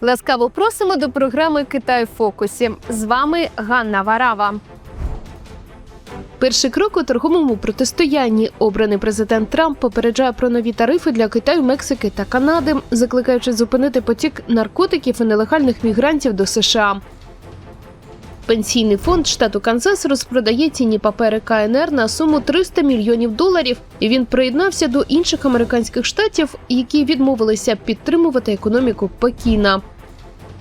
Ласкаво просимо до програми Китай в фокусі. З вами Ганна Варава. Перший крок у торговому протистоянні. Обраний президент Трамп попереджає про нові тарифи для Китаю, Мексики та Канади, закликаючи зупинити потік наркотиків і нелегальних мігрантів до США. Пенсійний фонд штату Канзас розпродає цінні папери КНР на суму 300 мільйонів доларів, і він приєднався до інших американських штатів, які відмовилися підтримувати економіку Пекіна.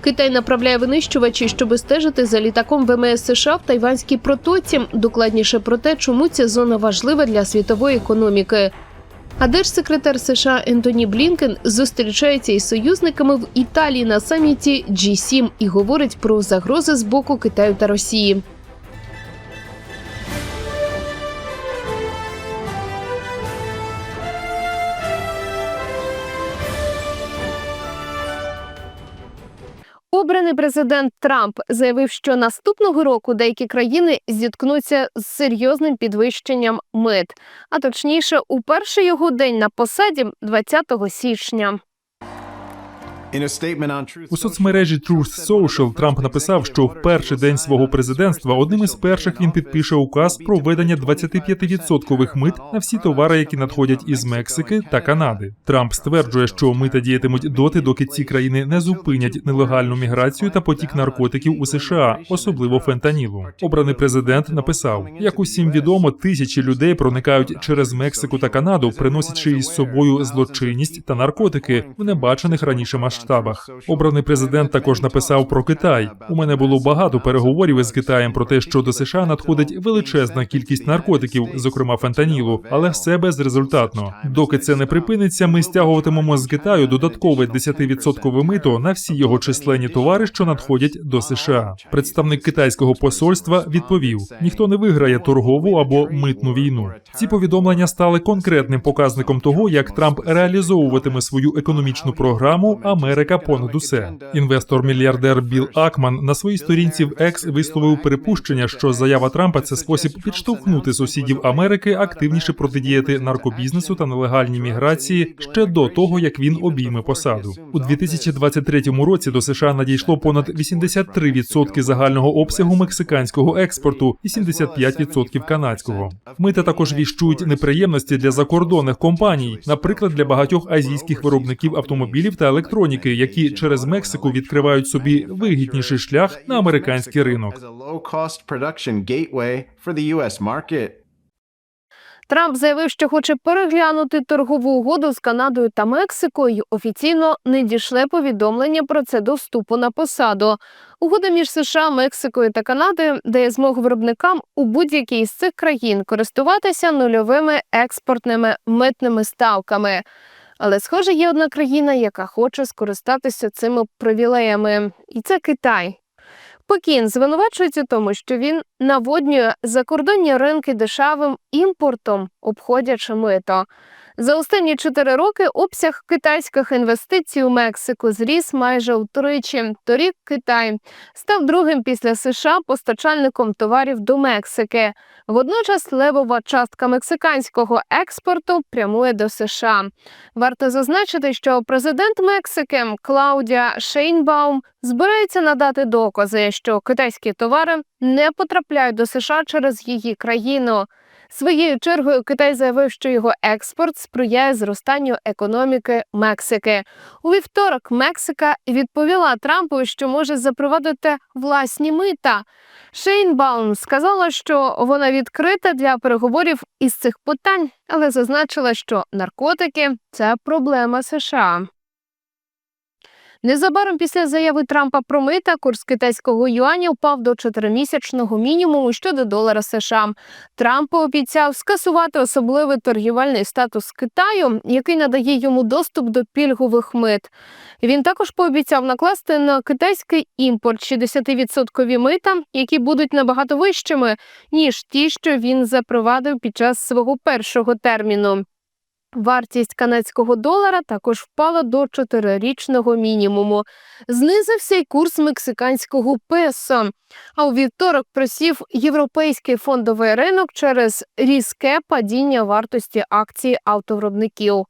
Китай направляє винищувачі, щоб стежити за літаком ВМС США в Тайванській протоці. Докладніше про те, чому ця зона важлива для світової економіки. А держсекретар США Ентоні Блінкен зустрічається із союзниками в Італії на саміті G7 і говорить про загрози з боку Китаю та Росії. Обраний президент Трамп заявив, що наступного року деякі країни зіткнуться з серйозним підвищенням мит, а точніше, у перший його день на посаді 20 січня. У соцмережі Truth Social Трамп написав, що в перший день свого президентства одним із перших він підпише указ про введення 25% мит на всі товари, які надходять із Мексики та Канади. Трамп стверджує, що мита діятимуть доти, доки ці країни не зупинять нелегальну міграцію та потік наркотиків у США, особливо фентанілу. Обраний президент написав: як усім відомо, тисячі людей проникають через Мексику та Канаду, приносячи із собою злочинність та наркотики в небачених раніше масштабах. Обраний президент також написав про Китай. У мене було багато переговорів із Китаєм про те, що до США надходить величезна кількість наркотиків, зокрема фентанілу, але все безрезультатно. Доки це не припиниться, ми стягуватимемо з Китаю додаткове 10% мито на всі його численні товари, що надходять до США. Представник китайського посольства відповів: ніхто не виграє торгову або митну війну. Ці повідомлення стали конкретним показником того, як Трамп реалізовуватиме свою економічну програму Америка понад усе. Інвестор-мільярдер Білл Акман на своїй сторінці в X висловив припущення, що заява Трампа це спосіб підштовхнути сусідів Америки активніше протидіяти наркобізнесу та нелегальній міграції ще до того, як він обійме посаду. У 2023 році до США надійшло понад 83% загального обсягу мексиканського експорту і 75% канадського. Мита також віщують неприємності для закордонних компаній, наприклад, для багатьох азійських виробників автомобілів та електроніки, які через Мексику відкривають собі вигідніший шлях на американський ринок. Трамп заявив, що хоче переглянути торгову угоду з Канадою та Мексикою. й Офіційно не дійшле повідомлення про це до вступу на посаду. Угода між США, Мексикою та Канадою дає змогу виробникам у будь-якій з цих країн користуватися нульовими експортними митними ставками. Але, схоже, є одна країна, яка хоче скористатися цими привілеями, і це Китай. Пекін звинувачується в тому, що він наводнює закордонні ринки дешевим імпортом, обходячи мито. За останні чотири роки обсяг китайських інвестицій у Мексику зріс майже втричі. Торік Китай став другим після США постачальником товарів до Мексики. Водночас левова частка мексиканського експорту прямує до США. Варто зазначити, що президент Мексики Клаудія Шейнбаум збирається надати докази, що китайські товари не потрапляють до США через її країну. Своєю чергою Китай заявив, що його експорт сприяє зростанню економіки Мексики. У вівторок Мексика відповіла Трампу, що може запровадити власні мита. Шейнбаум сказала, що вона відкрита для переговорів із цих питань, але зазначила, що наркотики це проблема США. Незабаром після заяви Трампа про мита курс китайського юаня впав до чотиримісячного мінімуму щодо долара США. Трамп пообіцяв скасувати особливий торгівельний статус Китаю, який надає йому доступ до пільгових мит. Він також пообіцяв накласти на китайський імпорт 60% мита, які будуть набагато вищими ніж ті, що він запровадив під час свого першого терміну. Вартість канадського долара також впала до чотирирічного мінімуму. Знизився й курс мексиканського песо. А у вівторок просів європейський фондовий ринок через різке падіння вартості акцій автовиробників.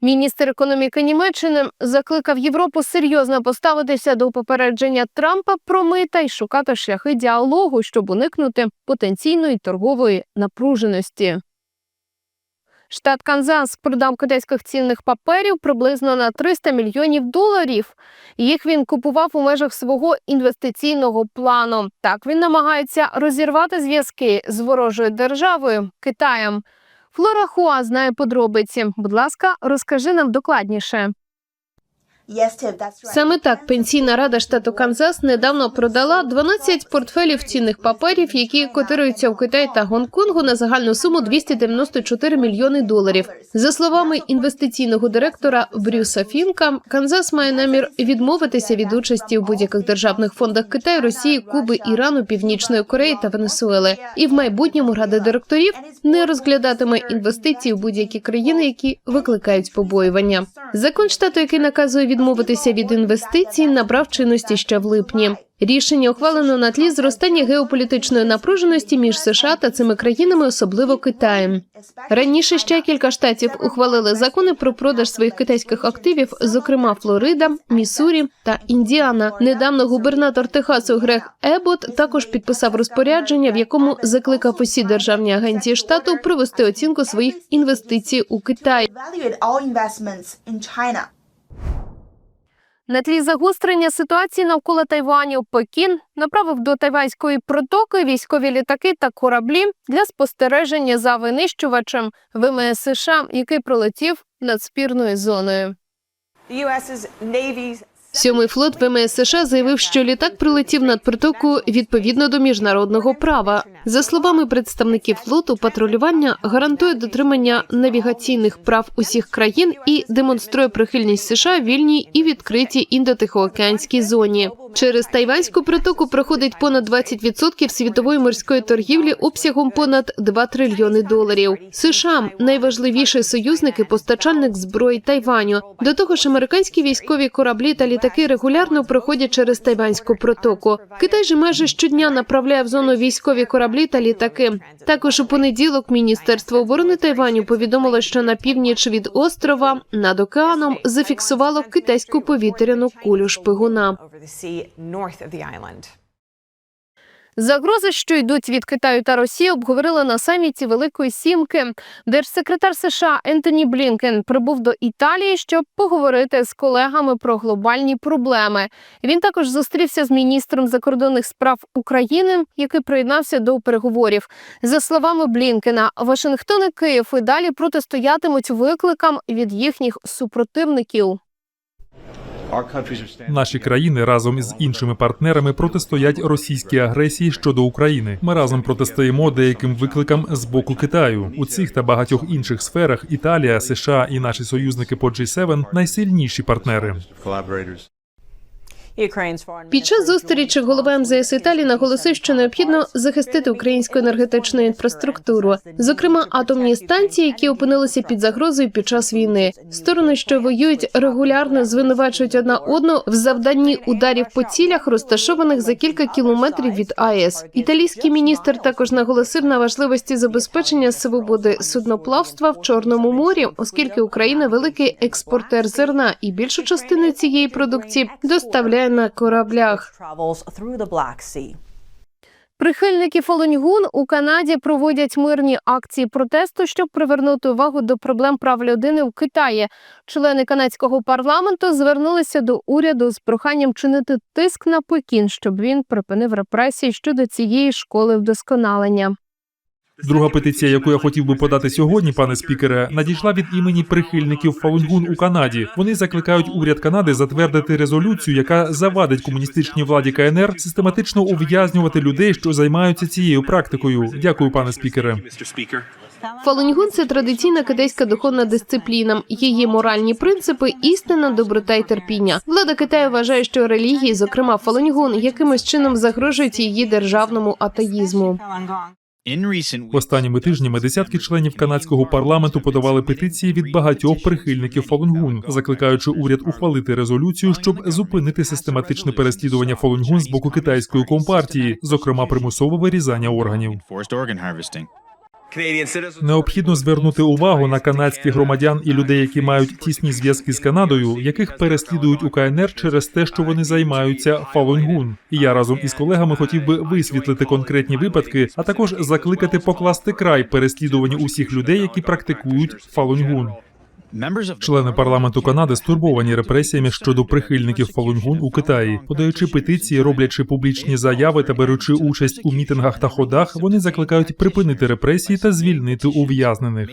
Міністр економіки Німеччини закликав Європу серйозно поставитися до попередження Трампа про мита і шукати шляхи діалогу, щоб уникнути потенційної торгової напруженості. Штат Канзас продав китайських цінних паперів приблизно на 300 мільйонів доларів. Їх він купував у межах свого інвестиційного плану. Так він намагається розірвати зв'язки з ворожою державою Китаєм. Флора Хуа знає подробиці. Будь ласка, розкажи нам докладніше. Саме так пенсійна рада штату Канзас недавно продала 12 портфелів цінних паперів, які котируються в Китаї та Гонконгу на загальну суму 294 мільйони доларів. За словами інвестиційного директора Брюса Фінка, Канзас має намір відмовитися від участі у будь-яких державних фондах Китаю, Росії, Куби, Ірану, Північної Кореї та Венесуели. І в майбутньому рада директорів не розглядатиме інвестиції в будь-які країни, які викликають побоювання. Закон штату, який наказує відмовитися від інвестицій, набрав чинності ще в липні. Рішення ухвалено на тлі зростання геополітичної напруженості між США та цими країнами, особливо Китаєм. Раніше ще кілька штатів ухвалили закони про продаж своїх китайських активів, зокрема Флорида, Міссурі та Індіана. Недавно губернатор Техасу Грег Ебот також підписав розпорядження, в якому закликав усі державні агенції штату провести оцінку своїх інвестицій у Китай. На тлі загострення ситуації навколо Тайваню Пекін направив до тайванської протоки військові літаки та кораблі для спостереження за винищувачем ВМС США, який пролетів над спірною зоною. Сьомий флот ВМС США заявив, що літак прилетів над притоку відповідно до міжнародного права. За словами представників флоту, патрулювання гарантує дотримання навігаційних прав усіх країн і демонструє прихильність США вільній і відкритій індотихоокеанській зоні. Через тайванську притоку проходить понад 20% світової морської торгівлі обсягом понад 2 трильйони доларів. США найважливіший союзник і постачальник зброї Тайваню. До того ж, американські військові кораблі та літаки регулярно проходять через тайванську протоку. Китай же майже щодня направляє в зону військові кораблі та літаки. Також у понеділок Міністерство оборони Тайваню повідомило, що на північ від острова над океаном зафіксувало китайську повітряну кулю шпигуна. Загрози, що йдуть від Китаю та Росії, обговорили на саміті Великої Сімки. Держсекретар США Ентоні Блінкен прибув до Італії, щоб поговорити з колегами про глобальні проблеми. Він також зустрівся з міністром закордонних справ України, який приєднався до переговорів. За словами Блінкена, Вашингтон і Київ і далі протистоятимуть викликам від їхніх супротивників. Наші країни разом із іншими партнерами протистоять російській агресії щодо України. Ми разом протистоїмо деяким викликам з боку Китаю. У цих та багатьох інших сферах Італія, США і наші союзники по G7 – найсильніші партнери. Під час зустрічі голова МЗС Італії наголосив, що необхідно захистити українську енергетичну інфраструктуру, зокрема атомні станції, які опинилися під загрозою під час війни. Сторони, що воюють, регулярно звинувачують одна одну в завданні ударів по цілях, розташованих за кілька кілометрів від АЕС. Італійський міністр також наголосив на важливості забезпечення свободи судноплавства в Чорному морі, оскільки Україна великий експортер зерна, і більшу частину цієї продукції доставляє на кораблях. travels through the Black Sea. Прихильники Фолуньгун у Канаді проводять мирні акції протесту, щоб привернути увагу до проблем прав людини в Китаї. Члени канадського парламенту звернулися до уряду з проханням чинити тиск на Пекін, щоб він припинив репресії щодо цієї школи вдосконалення. Друга петиція, яку я хотів би подати сьогодні, пане спікере, надійшла від імені прихильників Фалунгун у Канаді. Вони закликають уряд Канади затвердити резолюцію, яка завадить комуністичній владі КНР систематично ув'язнювати людей, що займаються цією практикою. Дякую, пане спікере. Фалуньгун – це традиційна китайська духовна дисципліна. Її моральні принципи істина, доброта й терпіння. Влада Китаю вважає, що релігії, зокрема Фалуньгун, якимось чином загрожують її державному атеїзму. Останніми тижнями десятки членів канадського парламенту подавали петиції від багатьох прихильників Фолунгун, закликаючи уряд ухвалити резолюцію, щоб зупинити систематичне переслідування Фолунгун з боку китайської компартії, зокрема примусове вирізання органів. Необхідно звернути увагу на канадських громадян і людей, які мають тісні зв'язки з Канадою, яких переслідують у КНР через те, що вони займаються фалуньгун. І я разом із колегами хотів би висвітлити конкретні випадки, а також закликати покласти край переслідуванню усіх людей, які практикують фалуньгун. Члени парламенту Канади стурбовані репресіями щодо прихильників Фалуньгун у Китаї, подаючи петиції, роблячи публічні заяви та беручи участь у мітингах та ходах, вони закликають припинити репресії та звільнити ув'язнених.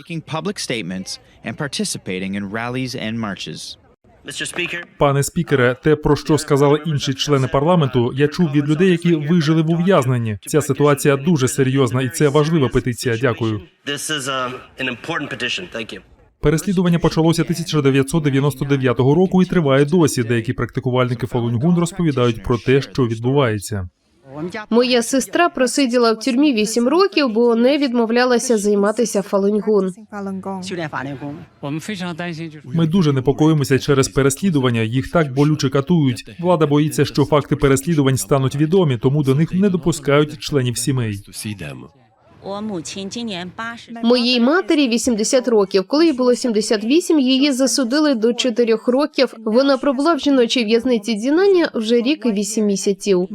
Пане спікере, те про що сказали інші члени парламенту, я чув від людей, які вижили в ув'язненні. Ця ситуація дуже серйозна, і це важлива петиція. Дякую. Переслідування почалося 1999 року і триває досі. Деякі практикувальники Фалунгун розповідають про те, що відбувається. Моя сестра просиділа в тюрмі 8 років, бо не відмовлялася займатися фалуньгун. Ми дуже непокоїмося через переслідування. Їх так болюче катують. Влада боїться, що факти переслідувань стануть відомі, тому до них не допускають членів сімей. Моїй матері 80 років. Коли їй було 78, її засудили до 4 років. Вона пробула в жіночій в'язниці дінання вже рік і 8 місяців.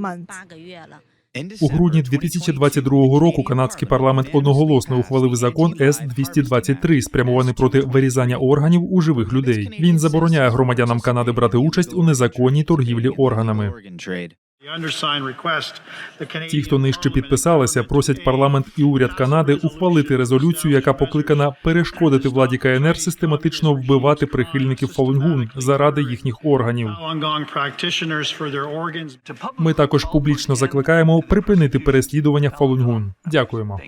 У грудні 2022 року канадський парламент одноголосно ухвалив закон С 223 спрямований проти вирізання органів у живих людей. Він забороняє громадянам Канади брати участь у незаконній торгівлі органами. Ті, хто нижче підписалися, просять парламент і уряд Канади ухвалити резолюцію, яка покликана перешкодити владі КНР систематично вбивати прихильників Фалунгун заради їхніх органів. Ми також публічно закликаємо припинити переслідування Фалунгун. Дякуємо.